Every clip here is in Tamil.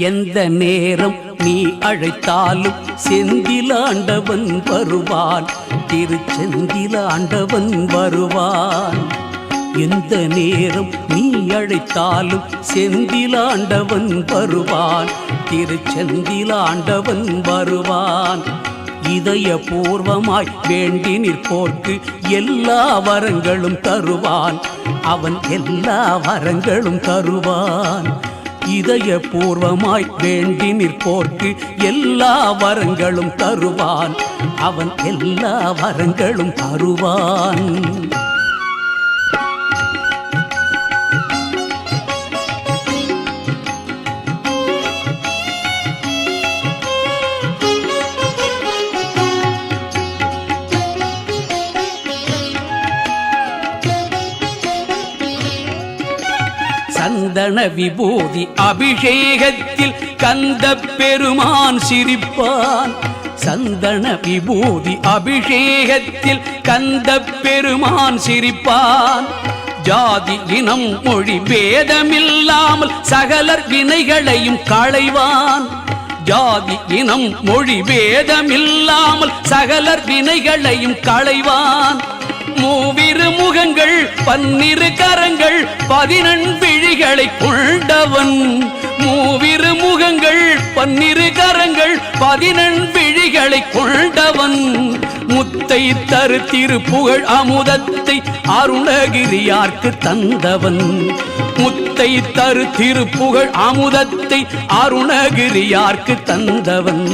எந்த நேரம் நீ அழைத்தாலும் செந்திலாண்டவன் வருவான். திருச்செந்திலாண்டவன் வருவான். எந்த நேரம் நீ அழைத்தாலும் செந்திலாண்டவன் வருவான். திருச்செந்திலாண்டவன் வருவான். இதய பூர்வமாய் வேண்டி நிற்போர்க்கு எல்லா வரங்களும் தருவான். அவன் எல்லா வரங்களும் தருவான். இதய பூர்வமாய் வேண்டி நிற்போர்க்கு எல்லா வரங்களும் தருவான். அவன் எல்லா வரங்களும் தருவான். சந்தன விபூதி அபிஷேகத்தில் கந்த பெருமான் சிரிப்பான். சந்தன விபூதி அபிஷேகத்தில் கந்த பெருமான் சிரிப்பான். ஜாதி இனம் மொழி பேதமில்லாமல் சகலர் வினைகளையும் களைவான். ஜாதி இனம் மொழி பேதமில்லாமல் சகலர் வினைகளையும் களைவான். பன்னிரு கரங்கள் பதினெண்பிழிகளை கொண்டவன். மூவிரு முகங்கள் பன்னிரு கரங்கள் பதினெண்பிழிகளை கொண்டவன். முத்தை தரு திருப்புகழ் அமுதத்தை அருணகிரியார்க்கு தந்தவன். முத்தை தரு திருப்புகழ் அமுதத்தை அருணகிரியார்க்கு தந்தவன்.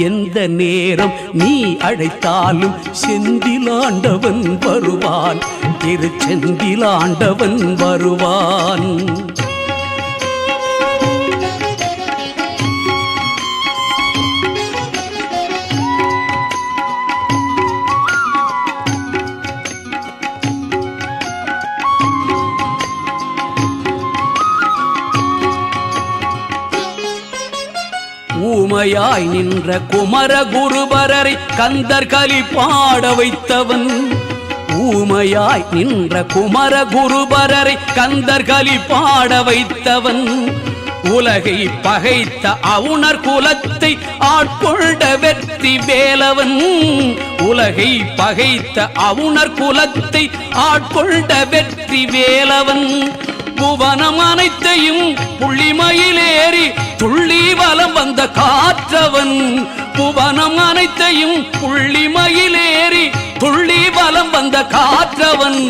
எந்த நேரம் நீ அழைத்தாலும் செந்திலாண்டவன் வருவான். திருச்செந்திலாண்டவன் வருவான். ஊமையாய் நின்ற குமர குருபரரை கந்தர்களி பாட வைத்தவன். ஊமையாய் நின்ற குமர குருபரரை கந்தர்களி பாட வைத்தவன். உலகை பகைத்த அவுணர் குலத்தை ஆட்கொண்ட வெற்றி வேலவன். உலகை பகைத்த அவுணர் குலத்தை ஆட்கொண்ட வெற்றி வேலவன். புவனம் அனைத்தையும் புள்ளிமயிலேறி துள்ளி வலம் வந்த காற்றவன். புவனம் அனைத்தையும் புள்ளிமயிலேறி துள்ளி வலம் வந்த காற்றவன்.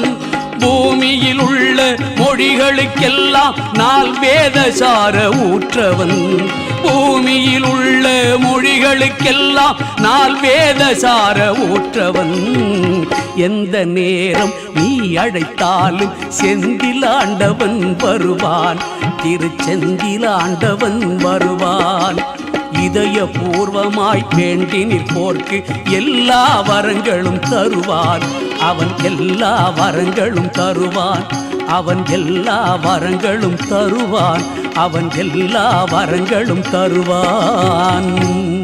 பூமியில் உள்ள மொழிகளுக்கெல்லாம் நால் வேதசார ஊற்றவன். பூமியில் உள்ள மொழிகளுக்கெல்லாம் நாள் வேதசார ஊற்றவன். எந்த நேரம் நீ அழைத்தாலும் செந்திலாண்டவன் வருவான். திருச்செந்திலாண்டவன் வருவான். இதய பூர்வமாய் வேண்டி நிற்போர்க்கு எல்லா வரங்களும் தருவான் அவன் எல்லா வரங்களும் தருவான். அவன் எல்லா வரங்களும் தருவான். அவன் எல்லா வரங்களும் தருவான்.